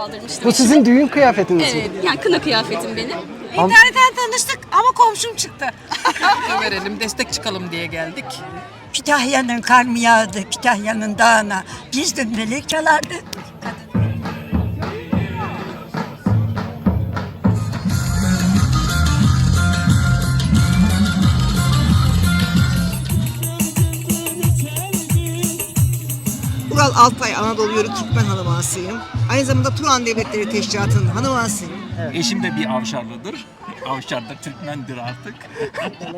aldırmıştım. Bu sizin düğün kıyafetiniz mi? Evet, yani kına kıyafetim benim. İnternetten tanıştık ama komşum çıktı. verelim, destek çıkalım diye geldik. Kütahya'nın kar mı yağdı, Kütahya'nın dağına. Biz de melek Ural Altay Anadolu Yörük Türkmen Hanım ağasıyım. Aynı zamanda Turan Devletleri Teşkilatı'nın hanım ağasıyım. Eşim de bir Avşarlıdır. Avşar da Türkmendir artık.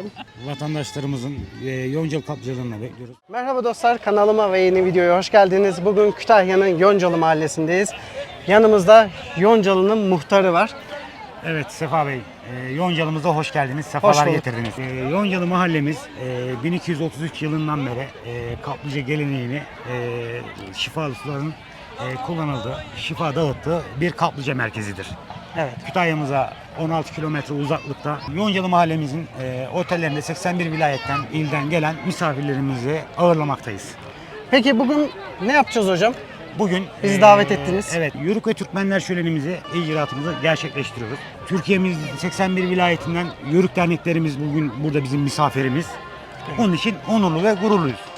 vatandaşlarımızın e, Yoncalı kaplıcalarına bekliyoruz. Merhaba dostlar kanalıma ve yeni videoya hoş geldiniz. Bugün Kütahya'nın Yoncalı mahallesindeyiz. Yanımızda Yoncalı'nın muhtarı var. Evet Sefa Bey, e, Yoncalımıza hoş geldiniz, sefalar bulduk. getirdiniz. E, Yoncalı mahallemiz e, 1233 yılından beri e, kaplıca geleneğini e, şifalı suların e, kullanıldığı, şifa dağıttığı bir kaplıca merkezidir. Evet. Kütahya'mıza 16 kilometre uzaklıkta Yoncalı mahallemizin e, otellerinde 81 vilayetten, ilden gelen misafirlerimizi ağırlamaktayız. Peki bugün ne yapacağız hocam? Bugün Bizi davet ettiniz. Evet, Yörük ve Türkmenler şölenimizi, icraatımızı gerçekleştiriyoruz. Türkiye'miz 81 vilayetinden Yörük derneklerimiz bugün burada bizim misafirimiz. Onun için onurlu ve gururluyuz.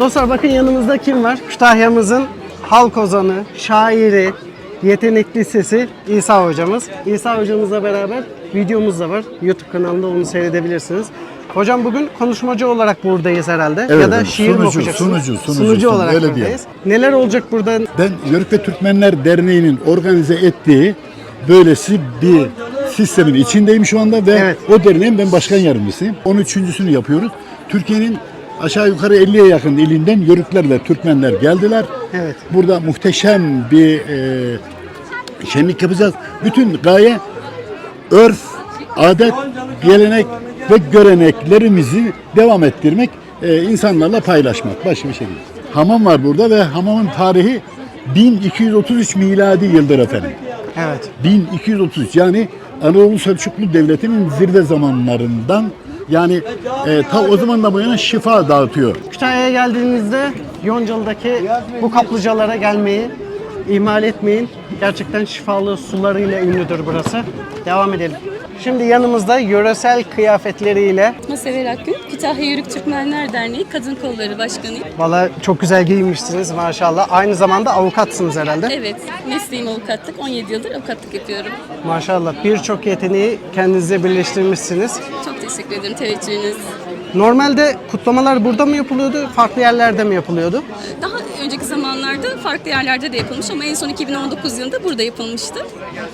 Dostlar bakın yanımızda kim var? Kütahya'mızın halk ozanı, şairi, yetenekli sesi İsa hocamız. İsa hocamızla beraber videomuz da var. YouTube kanalında onu seyredebilirsiniz. Hocam bugün konuşmacı olarak buradayız herhalde. Evet ya da şiir mi sunucu, okuyacaksınız? sunucu, sunucu, sunucu sunucu, olarak öyle buradayız. Neler olacak burada? Ben Yörük ve Türkmenler Derneği'nin organize ettiği böylesi bir sistemin içindeyim şu anda ve Evet. o derneğin ben başkan yardımcısıyım. 13.sünü yapıyoruz. Türkiye'nin aşağı yukarı 50'ye yakın ilinden Yörükler ve Türkmenler geldiler. Evet. Burada muhteşem bir e, şenlik yapacağız. Bütün gaye örf, adet, gelenek ve göreneklerimizi devam ettirmek, e, insanlarla paylaşmak. Başka bir şey değil. Hamam var burada ve hamamın tarihi 1233 miladi yıldır efendim. Evet. 1233 yani Anadolu Selçuklu Devleti'nin zirve zamanlarından yani e, ta o zamandan bu yana şifa dağıtıyor. Kütahya'ya geldiğinizde Yoncalı'daki bu kaplıcalara gelmeyi ihmal etmeyin. Gerçekten şifalı sularıyla ünlüdür burası. Devam edelim. Şimdi yanımızda yöresel kıyafetleriyle Fatma Sever Akgün, Kütahya Yörük Türkmenler Derneği Kadın Kolları Başkanıyım. Valla çok güzel giyinmişsiniz maşallah. Aynı zamanda avukatsınız herhalde. Evet, mesleğim avukatlık. 17 yıldır avukatlık yapıyorum. Maşallah birçok yeteneği kendinize birleştirmişsiniz. Çok teşekkür ederim teveccühünüz. Normalde kutlamalar burada mı yapılıyordu, farklı yerlerde mi yapılıyordu? Daha önceki zamanlarda farklı yerlerde de yapılmış ama en son 2019 yılında burada yapılmıştı.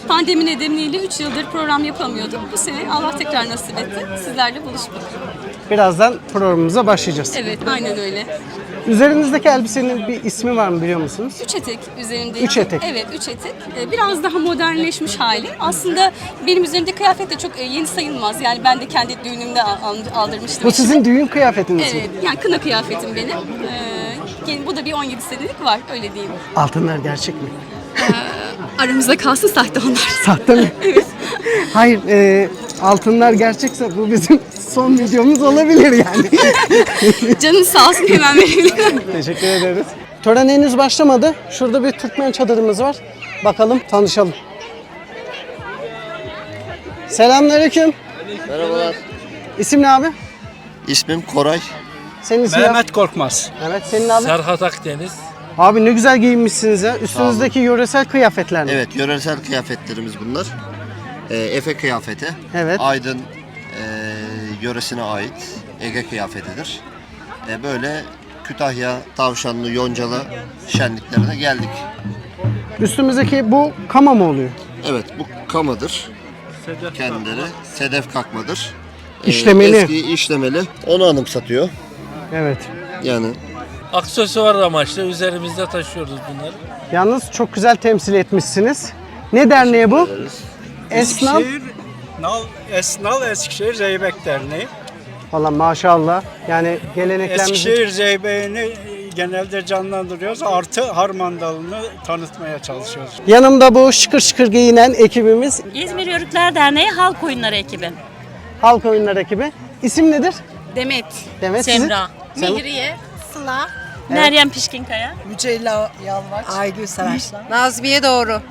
Pandemi nedeniyle 3 yıldır program yapamıyorduk. Bu sene Allah tekrar nasip etti. Sizlerle buluşmak. Birazdan programımıza başlayacağız. Evet, aynen öyle. Üzerinizdeki elbisenin bir ismi var mı biliyor musunuz? Üç etek üzerinde. Üç etek. Evet, üç etek. Ee, Biraz daha modernleşmiş hali. Aslında benim üzerimde kıyafet de çok e, yeni sayılmaz. Yani ben de kendi düğünümde al- al- aldırmıştım. Bu eşime. sizin düğün kıyafetiniz mi? Evet, yani kına kıyafetim benim. Ee, bu da bir 17 senelik var, öyle diyeyim. Altınlar gerçek mi? Aramızda kalsın sahte onlar. Sahte mi? Hayır, e, altınlar gerçekse bu bizim son videomuz olabilir yani. Canın sağ olsun hemen verebilirim. Teşekkür ederiz. Tören henüz başlamadı. Şurada bir Türkmen çadırımız var. Bakalım tanışalım. Selamünaleyküm. Merhabalar. İsim ne abi? İsmim Koray. Senin ismin ne? Mehmet Korkmaz. Evet, senin abi. Serhat Akdeniz. Abi ne güzel giyinmişsiniz ya. Üstünüzdeki yöresel kıyafetler mi? Evet, yöresel kıyafetlerimiz bunlar. Ee, Efe kıyafeti. Evet. Aydın e, yöresine ait Ege kıyafetidir. E, böyle Kütahya, Tavşanlı, Yoncalı şenliklerine geldik. Üstümüzdeki bu kama mı oluyor? Evet bu kamadır. Kendileri sedef kakmadır. E, İşlemeli. Eski işlemeli. Onu anımsatıyor. Evet. Yani Aksesuar amaçlı üzerimizde taşıyoruz bunları. Yalnız çok güzel temsil etmişsiniz. Ne derneği bu? Esnaf. Nal, Esnal Eskişehir Zeybek Derneği. Valla maşallah. Yani geleneklerimizi... Eskişehir Zeybeğini genelde canlandırıyoruz. Artı harmandalını tanıtmaya çalışıyoruz. Yanımda bu şıkır şıkır giyinen ekibimiz. İzmir Yörükler Derneği Halk Oyunları ekibi. Halk oyunları ekibi. İsim nedir? Demet, Demet sizin? Semra, Sem- Mihriye, Sıla, Meryem Pişkinkaya. Mücella Yalvaç. Aygül Saraçlı. Nazmiye Doğru.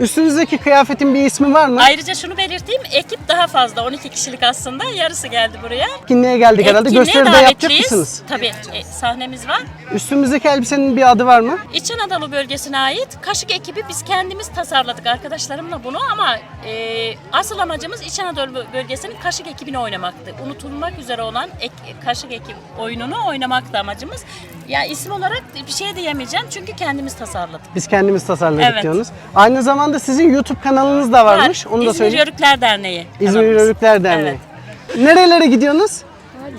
Üstünüzdeki kıyafetin bir ismi var mı? Ayrıca şunu belirteyim, ekip daha fazla, 12 kişilik aslında. Yarısı geldi buraya. Etkinliğe geldik herhalde. Etkinliğe Gösteride yapacak davetliyiz. mısınız? Tabii, e, sahnemiz var. Üstümüzdeki elbisenin bir adı var mı? İç Anadolu bölgesine ait Kaşık ekibi biz kendimiz tasarladık arkadaşlarımla bunu ama e, asıl amacımız İç Anadolu bölgesinin Kaşık ekibini oynamaktı. Unutulmak üzere olan ek, Kaşık ekip oyununu oynamak da amacımız. Ya isim olarak bir şey diyemeyeceğim çünkü kendimiz tasarladık. Biz kendimiz tasarladık Evet. diyorsunuz. Aynı zamanda sizin YouTube kanalınız da varmış. Var, Onu da İzmir söyleyeyim. Yörükler Derneği. İzmir kanalımız. Yörükler Derneği. Nerelere gidiyorsunuz?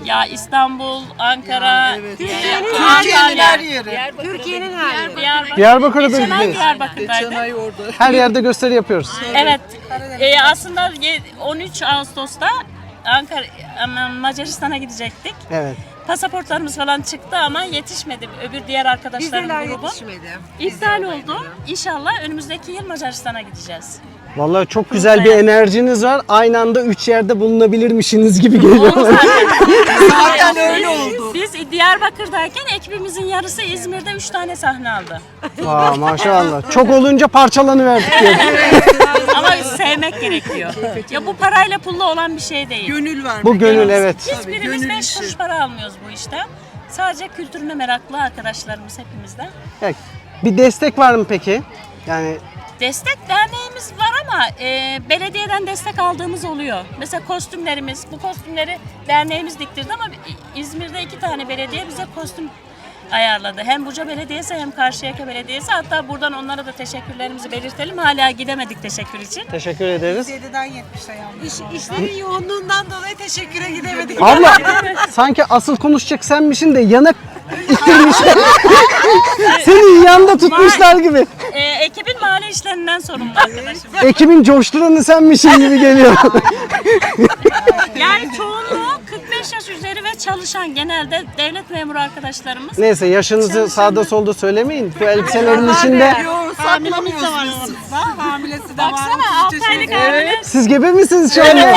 Ya İstanbul, Ankara, Türkiye'nin Antalya, her yeri. Türkiye'nin her yeri. Diyarbakır. Diyarbakır'a da gidiyoruz. Diyarbakır'daydım. Her yerde gösteri yapıyoruz. Evet. E, aslında ye- 13 Ağustos'ta Ankara aman, Macaristan'a gidecektik. Evet. Pasaportlarımız falan çıktı ama yetişmedi. Öbür diğer arkadaşlarım grubu. İptal oldu. İnşallah önümüzdeki yıl Macaristan'a gideceğiz. Vallahi çok güzel bir enerjiniz var. Aynı anda üç yerde bulunabilirmişsiniz gibi geliyor. Oldu zaten. Zaten öyle oldu. Biz Diyarbakır'dayken ekibimizin yarısı İzmir'de 3 tane sahne aldı. Aa, maşallah. Çok olunca parçalanıverdik diyor. Ama sevmek gerekiyor. Ya bu parayla pulla olan bir şey değil. Gönül vermek. Bu gönül evet. Hiçbirimiz 5 kuruş para almıyoruz bu işten. Sadece kültürüne meraklı arkadaşlarımız hepimizden. Evet. Bir destek var mı peki? Yani Destek derneğimiz var ama e, belediyeden destek aldığımız oluyor. Mesela kostümlerimiz, bu kostümleri derneğimiz diktirdi ama İzmir'de iki tane belediye bize kostüm ayarladı. Hem Buca Belediyesi hem Karşıyaka Belediyesi. Hatta buradan onlara da teşekkürlerimizi belirtelim. Hala gidemedik teşekkür için. teşekkür ederiz. 7'den 70'e yandı. İş, işlerin yoğunluğundan dolayı teşekküre gidemedik. Abla sanki asıl konuşacak senmişsin de yanak ittirmişler. Seni yanda tutmuşlar gibi. E, ekibin mali işlerinden sorumlu arkadaşım. Ekibin coşturanı senmişsin gibi geliyor. Yani çoğunluğu 45 yaş üzeri ve çalışan genelde devlet memuru arkadaşlarımız. Neyse yaşınızı sağda solda söylemeyin. Bu elbiselerin içinde Hamilemiz de var aramızda. Hamilesi de var. Baksana 6 aylık hamile. siz gebe misiniz şu anda?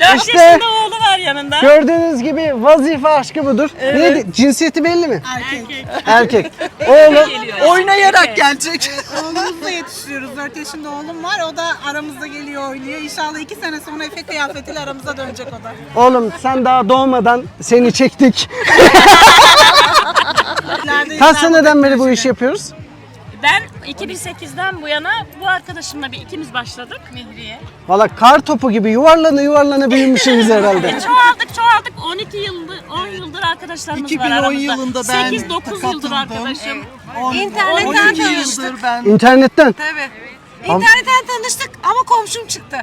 4 İşte- yaşında oğlu var yanında. Gördüğünüz gibi vazife aşkı budur. Neydi? Cinsiyeti belli mi? Erkek. Erkek. Oğlum Oynayarak gelecek. Oğlumuzla yetiştiriyoruz. 4 yaşında oğlum var. O da aramızda geliyor oynuyor. İnşallah 2 sene sonra Efe kıyafetiyle aramıza dönecek o da. Oğlum sen daha doğmadan seni çektik. İleride Kaç seneden beri bu işi yapıyoruz? Ben 2008'den bu yana bu arkadaşımla bir ikimiz başladık Mihriye. Valla kar topu gibi yuvarlana yuvarlana büyümüşsünüz herhalde. Çoğaldık çoğaldık 12 yıldır 10 yıldır arkadaşlarımız var 2010 aramızda. yılında ben 8-9 yıldır katıldım. arkadaşım. İnternetten 12 tanıştık. yıldır ben. İnternetten. Tabii. İnternetten tanıştık ama komşum çıktı.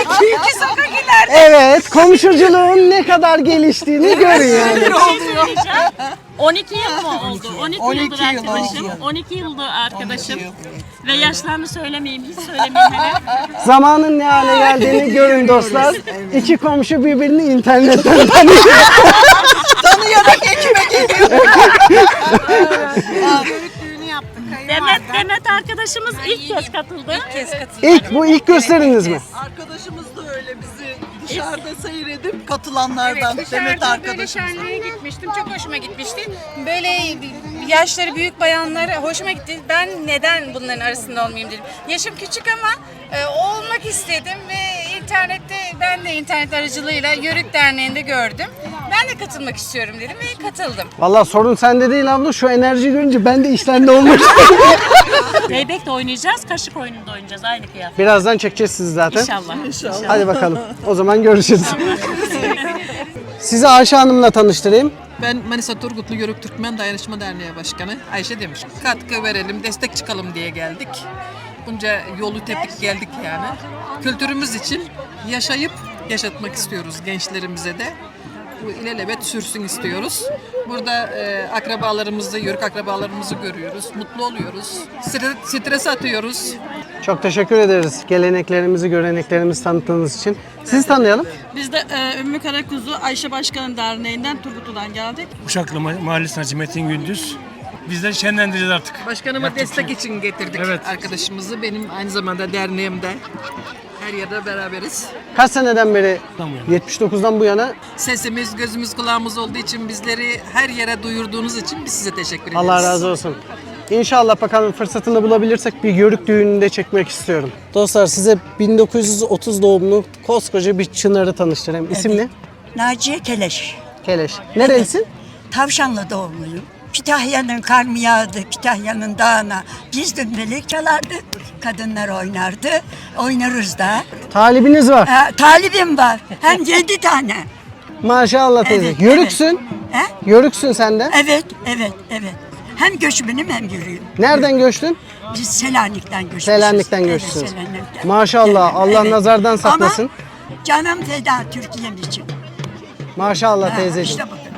iki, iki sokak ileride. Evet, komşuculuğun ne kadar geliştiğini görün yani. Bir şey söyleyeceğim. 12 yıl mı oldu? 12, 12 yıldır yıl arkadaşım. oldu. 12 yıldır arkadaşım. Ve yaşlarını söylemeyeyim, hiç söylemeyeyim hele. Zamanın ne hale geldiğini görün dostlar. İki komşu birbirini internetten tanıyor. Tanıyarak ekibe geliyor. Demet. Demet arkadaşımız ilk kez katıldı. İlk kez katıldı. İlk bu ilk gösteriniz mi? Arkadaşımız da öyle bizi dışarıda seyredip katılanlardan Demet arkadaşımız. şenliğe gitmiştim. Çok hoşuma gitmişti. Böyle yaşları büyük bayanlar hoşuma gitti. Ben neden bunların arasında olmayayım dedim. Yaşım küçük ama e, olmak istedim ve internette ben de internet aracılığıyla Yörük Derneği'nde gördüm. Ben de katılmak istiyorum dedim ve katıldım. Valla sorun sende değil abla. Şu enerji görünce ben de olmak istiyorum. Zeybek de oynayacağız, kaşık oyununda oynayacağız. Aynı kıyafet. Birazdan çekeceğiz sizi zaten. İnşallah. İnşallah. Hadi bakalım. O zaman görüşürüz. Sizi Ayşe Hanım'la tanıştırayım. Ben Manisa Turgutlu Yörük Türkmen Dayanışma Derneği Başkanı Ayşe Demir. Katkı verelim, destek çıkalım diye geldik. Bunca yolu tepik geldik yani. Kültürümüz için yaşayıp yaşatmak istiyoruz gençlerimize de. Bu ilelebet sürsün istiyoruz. Burada e, akrabalarımızı, yörük akrabalarımızı görüyoruz. Mutlu oluyoruz. Stre- Stres atıyoruz. Çok teşekkür ederiz geleneklerimizi, göreneklerimizi tanıttığınız için. Sizi tanıyalım. Biz de e, Ümmü Karakuzu Ayşe Başkanı Derneği'nden Turgutlu'dan geldik. Uşaklı Ma- Mahallesi'ne Metin Gündüz. Biz de şenlendireceğiz artık. Başkanıma Yaptık destek şey. için getirdik Evet. arkadaşımızı. Benim aynı zamanda derneğimde. Her yerde beraberiz. Kaç seneden beri? Tam bu yana. 79'dan bu yana. Sesimiz, gözümüz, kulağımız olduğu için bizleri her yere duyurduğunuz için biz size teşekkür ederiz. Allah razı olsun. İnşallah bakalım fırsatını bulabilirsek bir yörük düğününde çekmek istiyorum. Dostlar size 1930 doğumlu koskoca bir çınarı tanıştırayım. İsim ne? Naciye Keleş. Keleş. Nerelisin? Tavşanlı doğumluyum. Kütahya'nın kar mı yağdı, Kütahya'nın dağına. Biz dümbelik çalardık, kadınlar oynardı. Oynarız da. Talibiniz var. Ha, talibim var, hem yedi tane. Maşallah teyze. Evet, Yörüksün. He? Yörüksün sen de. Evet, evet, evet. Hem göçmenim hem yürüyüm. Nereden göçtün? Biz Selanik'ten göçmüşüz. Selanik'ten Evet, göçtünüz. Selanik'ten. Maşallah. Allah Evet. nazardan saklasın. Ama canım feda Türkiye'm için. Maşallah Ha, teyzeciğim. işte bu.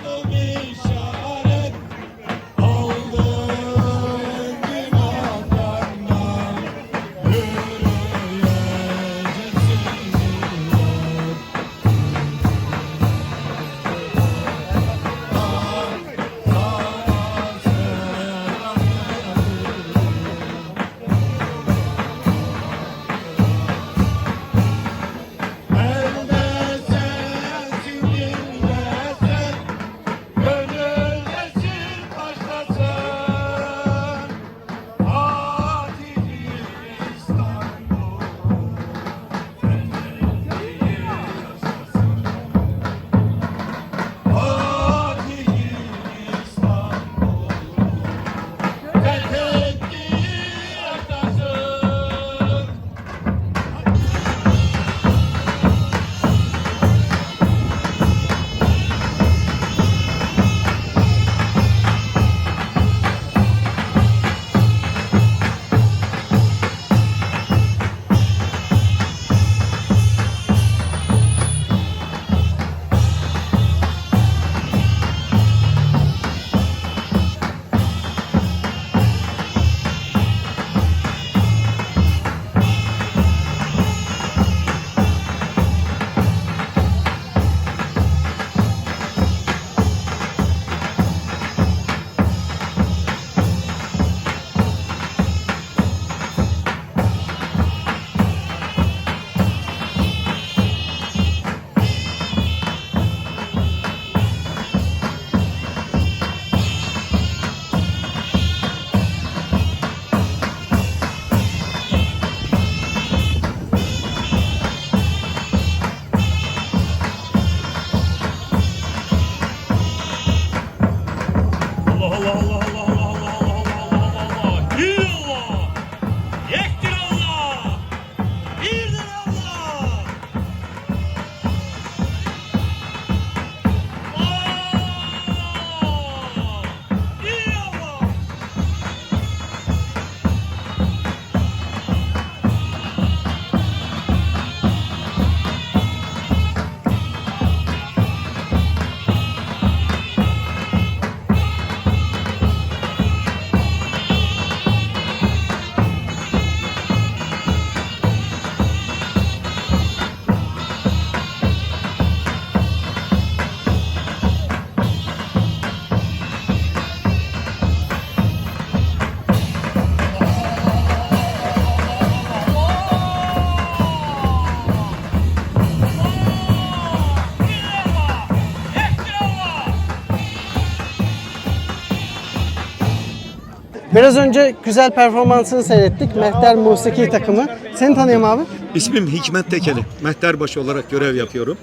Biraz önce güzel performansını seyrettik. Mehter Musiki takımı. Seni tanıyayım abi. İsmim Hikmet Tekeli. Mehterbaşı olarak görev yapıyorum.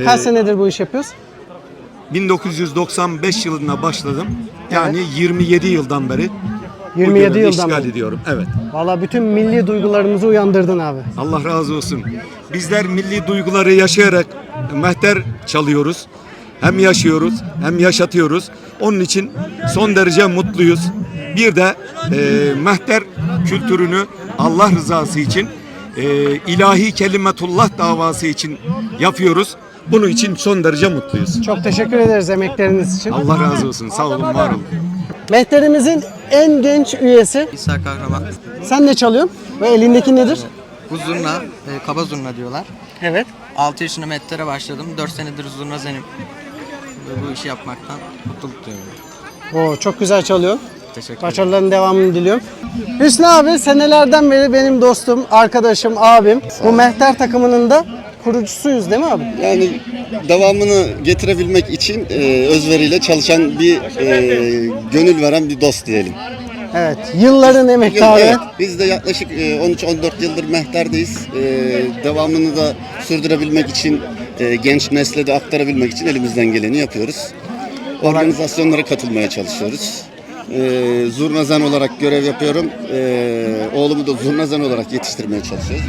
Ee, Kaç senedir bu iş yapıyoruz? 1995 yılında başladım. Yani 27 yıldan beri bu 27 görevi yıldan işgal beri. ediyorum. Evet. Valla bütün milli duygularımızı uyandırdın abi. Allah razı olsun. Bizler milli duyguları yaşayarak mehter çalıyoruz. Hem yaşıyoruz hem yaşatıyoruz. Onun için son derece mutluyuz. Bir de e, mehter kültürünü Allah rızası için e, ilahi kelimetullah davası için yapıyoruz. Bunun için son derece mutluyuz. Çok teşekkür ederiz emekleriniz için. Allah razı olsun. Sağ olun, var olun. Mehter'imizin en genç üyesi. İsa Kahraman. Sen ne çalıyorsun? Ve elindeki nedir? Bu zurna, e, kaba zurna diyorlar. Evet. 6 yaşında mettere başladım. 4 senedir zurna zenim. Ve bu işi yapmaktan mutluluk duyuyorum. Oo, çok güzel çalıyor. Teşekkür. Başarıların devamını diliyorum. Hüsnü abi senelerden beri benim dostum, arkadaşım, abim. Bu Mehter takımının da kurucusuyuz değil mi abi? Yani devamını getirebilmek için e, özveriyle çalışan bir e, gönül veren bir dost diyelim. Evet. Yılların emektarı. Evet, biz de yaklaşık e, 13-14 yıldır mehterdeyiz. E, devamını da sürdürebilmek için, e, genç nesle de aktarabilmek için elimizden geleni yapıyoruz. Organizasyonlara katılmaya çalışıyoruz. E, zurnazan olarak görev yapıyorum. E, oğlumu da zurnazan olarak yetiştirmeye çalışıyoruz.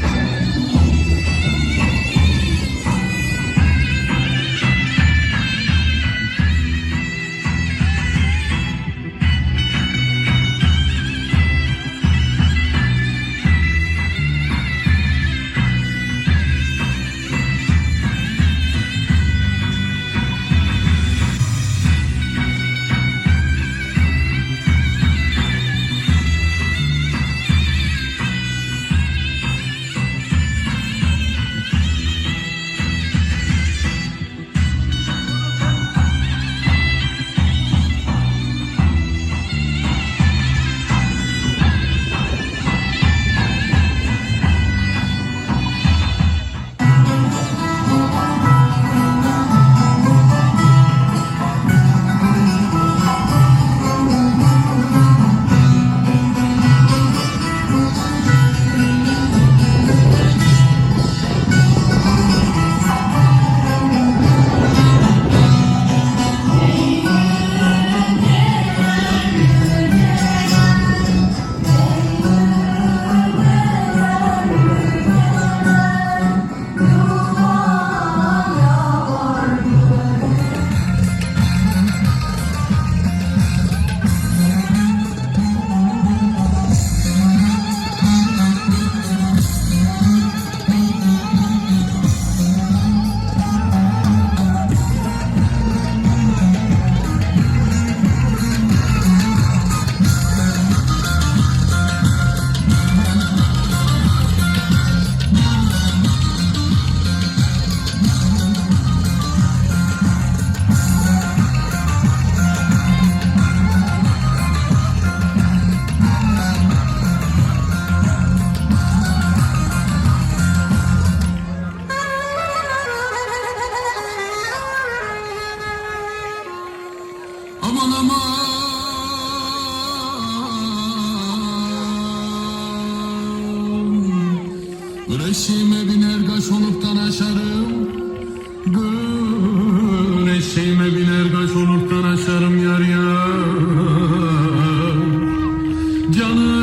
Canım.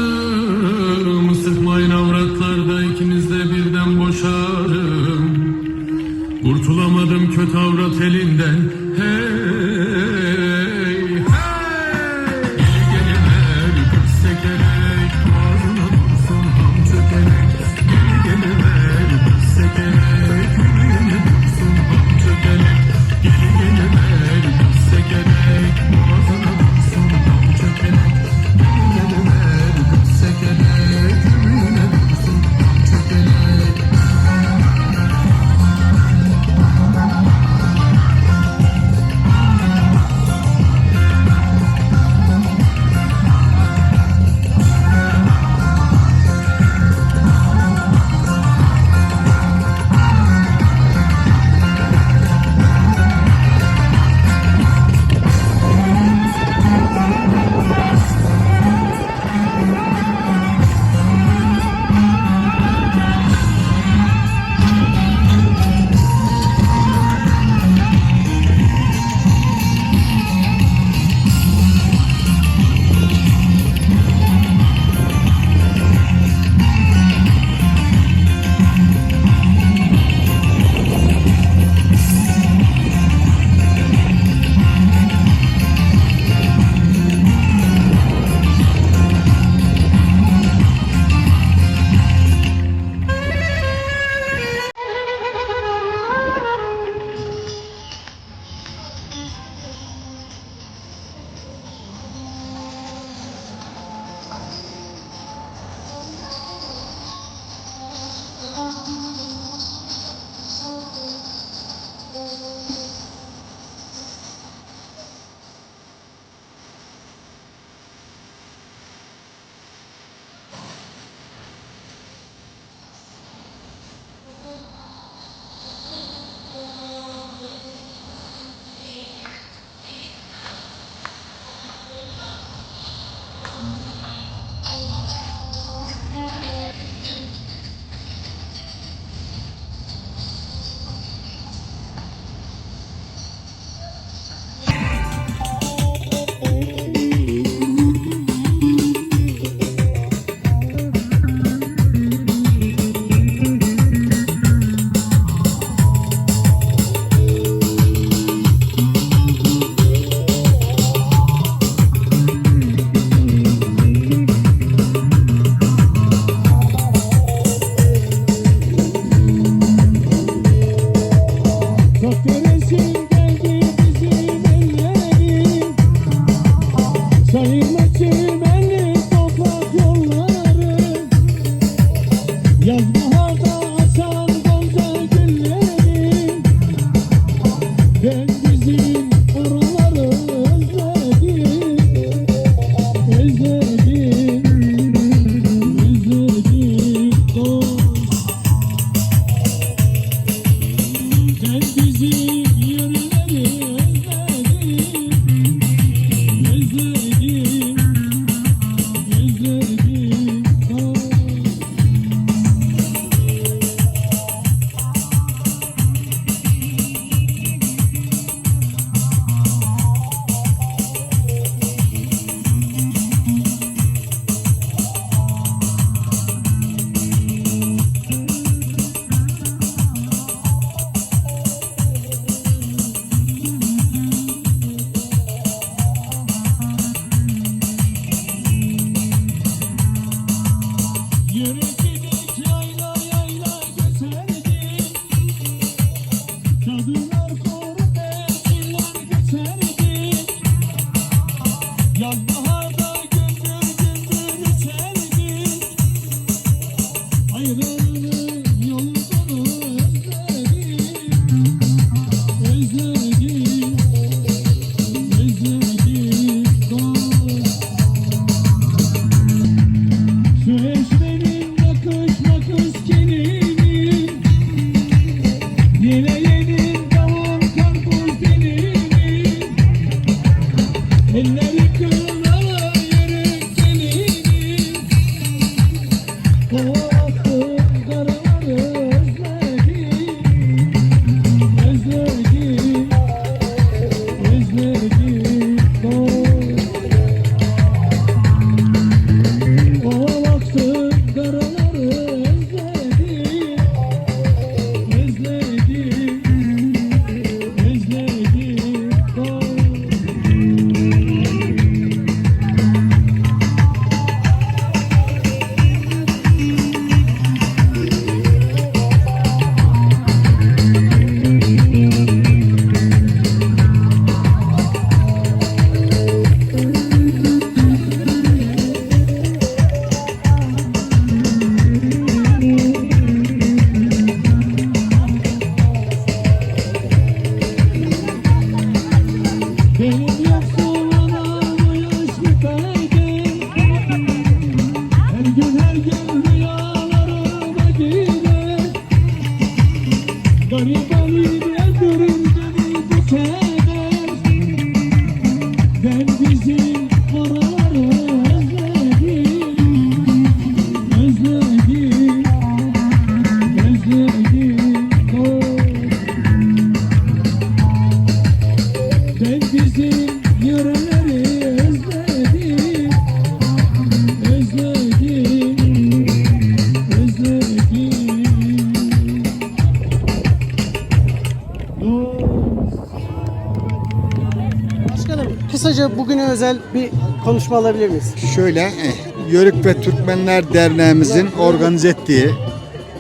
Konuşma alabilir miyiz? Şöyle, eh, Yörük ve Türkmenler Derneğimizin organize ettiği,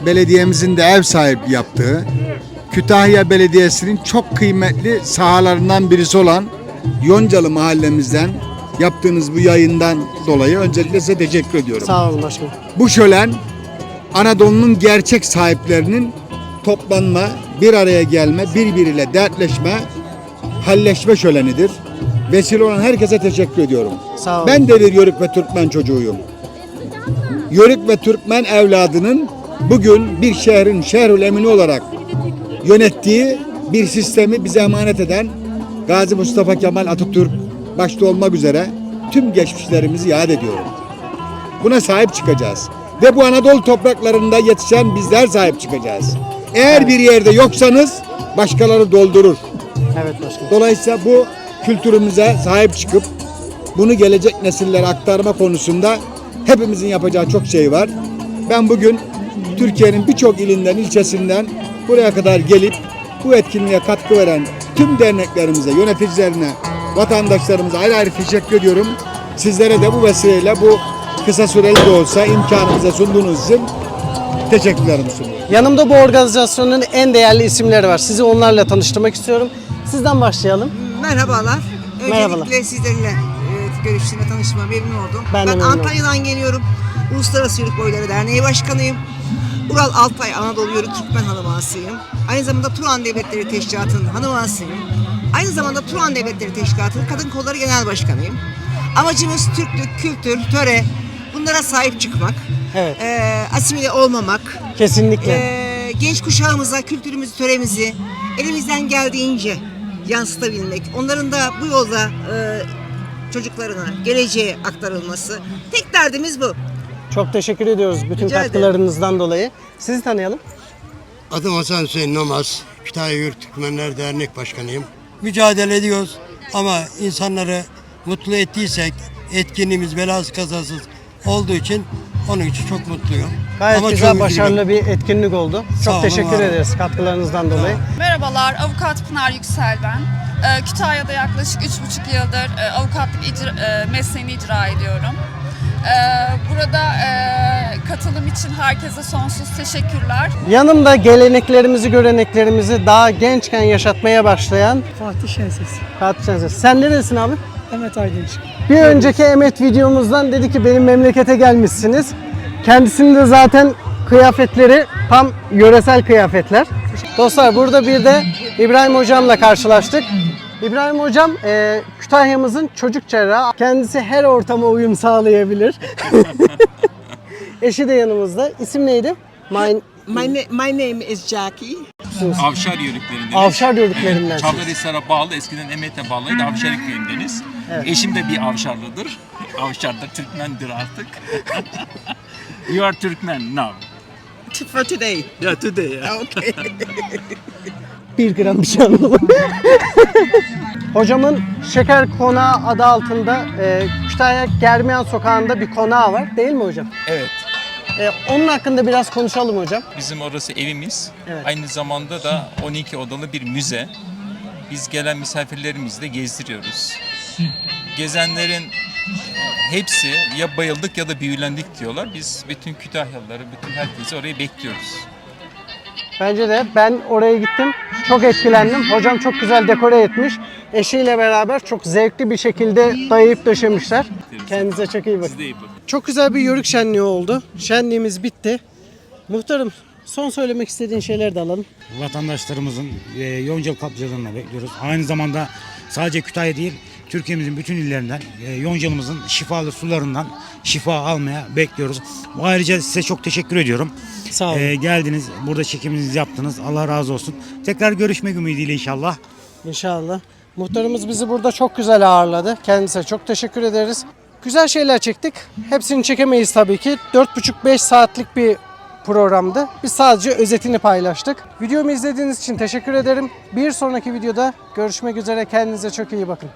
belediyemizin de ev sahibi yaptığı, Kütahya Belediyesi'nin çok kıymetli sahalarından birisi olan Yoncalı mahallemizden yaptığınız bu yayından dolayı öncelikle size teşekkür ediyorum. Sağ olun başkanım. Bu şölen Anadolu'nun gerçek sahiplerinin toplanma, bir araya gelme, birbiriyle dertleşme, halleşme şölenidir. Vesile olan herkese teşekkür ediyorum. Sağ olun. Ben de bir Yörük ve Türkmen çocuğuyum. Yörük ve Türkmen evladının bugün bir şehrin şehrül emini olarak yönettiği bir sistemi bize emanet eden Gazi Mustafa Kemal Atatürk başta olmak üzere tüm geçmişlerimizi yad ediyorum. Buna sahip çıkacağız. Ve bu Anadolu topraklarında yetişen bizler sahip çıkacağız. Eğer bir yerde yoksanız başkaları doldurur. Evet başkanım. Dolayısıyla bu kültürümüze sahip çıkıp bunu gelecek nesillere aktarma konusunda hepimizin yapacağı çok şey var. Ben bugün Türkiye'nin birçok ilinden, ilçesinden buraya kadar gelip bu etkinliğe katkı veren tüm derneklerimize, yöneticilerine, vatandaşlarımıza ayrı ayrı teşekkür ediyorum. Sizlere de bu vesileyle bu kısa süreli de olsa imkanımıza sunduğunuz için teşekkürlerimi sunuyorum. Yanımda bu organizasyonun en değerli isimleri var. Sizi onlarla tanıştırmak istiyorum. Sizden başlayalım. Merhabalar. Merhabalar. Öncelikle sizlerle e, görüştüğüme tanışma memnun oldum. Ben Ben, oldum. Antalya'dan geliyorum. Uluslararası Yürük Boyları Derneği Başkanıyım. Ural Altay Anadolu Yörük Türkmen Hanım ağasıyım. Aynı zamanda Turan Devletleri Teşkilatı'nın hanım ağasıyım. Aynı zamanda Turan Devletleri Teşkilatı'nın Kadın Kolları Genel Başkanıyım. Amacımız Türklük, kültür, töre bunlara sahip çıkmak. Evet. Ee, asimile olmamak. Kesinlikle. Ee, genç kuşağımıza kültürümüzü, töremizi elimizden geldiğince yansıtabilmek. Onların da bu yolda e, çocuklarına, geleceğe aktarılması. Tek derdimiz bu. Çok teşekkür ediyoruz bütün Rica ederim. katkılarınızdan dolayı. Sizi tanıyalım. Adım Hasan Hüseyin Namaz. Kütahya Yurt Türkmenler Dernek Başkanıyım. Mücadele ediyoruz ama insanları mutlu ettiysek etkinliğimiz belası kazasız olduğu için onun için çok mutluyum. Gayet Ama güzel, çok başarılı bir etkinlik oldu. Sağ Çok olun, teşekkür var ederiz katkılarınızdan dolayı. Merhabalar, avukat Pınar Yüksel ben. Ee, Kütahya'da yaklaşık 3,5 yıldır e, avukatlık icra- e, mesleğini icra ediyorum. Ee, burada e, katılım için herkese sonsuz teşekkürler. Yanımda geleneklerimizi, göreneklerimizi daha gençken yaşatmaya başlayan Fatih Şenses. Fatih Şenses. Sen neresin abi? Mehmet Aydınç. Bir önceki emet videomuzdan dedi ki benim memlekete gelmişsiniz. Kendisinin de zaten kıyafetleri tam yöresel kıyafetler. Dostlar burada bir de İbrahim Hocam'la karşılaştık. İbrahim Hocam e, Kütahya'mızın çocuk cerrahı. Kendisi her ortama uyum sağlayabilir. Eşi de yanımızda. İsim neydi? My, My, my name is Jackie. Avşar yörüklerinden. Avşar yörüklerinden. Evet, Çavdarhisar'a bağlı, eskiden Emet'e bağlıydı. Avşar köyündeniz. Evet. Eşim de bir Avşarlıdır. Avşar da Türkmendir artık. you are Türkmen now. For today. Yeah, today. Yeah. Okay. Bir gram bir şey anlamadım. Hocamın Şeker Konağı adı altında e, Kütahya Germiyan Sokağı'nda bir konağı var değil mi hocam? Evet. E, onun hakkında biraz konuşalım hocam. Bizim orası evimiz. Evet. Aynı zamanda da 12 odalı bir müze. Biz gelen misafirlerimizi de gezdiriyoruz. Gezenlerin hepsi ya bayıldık ya da büyülendik diyorlar. Biz bütün Kütahyalıları, bütün herkesi oraya bekliyoruz. Bence de ben oraya gittim. Çok etkilendim. Hocam çok güzel dekore etmiş. Eşiyle beraber çok zevkli bir şekilde dayayıp döşemişler. Kendinize çok iyi bakın. Siz de iyi bakın. Çok güzel bir yörük şenliği oldu. Şenliğimiz bitti. Muhtarım son söylemek istediğin şeyler de alalım. Vatandaşlarımızın e, Yoncalı kaplıcalarına bekliyoruz. Aynı zamanda sadece Kütahya değil, Türkiye'mizin bütün illerinden e, Yoncalımızın şifalı sularından şifa almaya bekliyoruz. Ayrıca size çok teşekkür ediyorum. Sağ olun. E, geldiniz, burada çekiminizi yaptınız. Allah razı olsun. Tekrar görüşmek ümidiyle inşallah. İnşallah. Muhtarımız bizi burada çok güzel ağırladı. Kendisine çok teşekkür ederiz. Güzel şeyler çektik. Hepsini çekemeyiz tabii ki. 4,5-5 saatlik bir programdı. Biz sadece özetini paylaştık. Videomu izlediğiniz için teşekkür ederim. Bir sonraki videoda görüşmek üzere. Kendinize çok iyi bakın.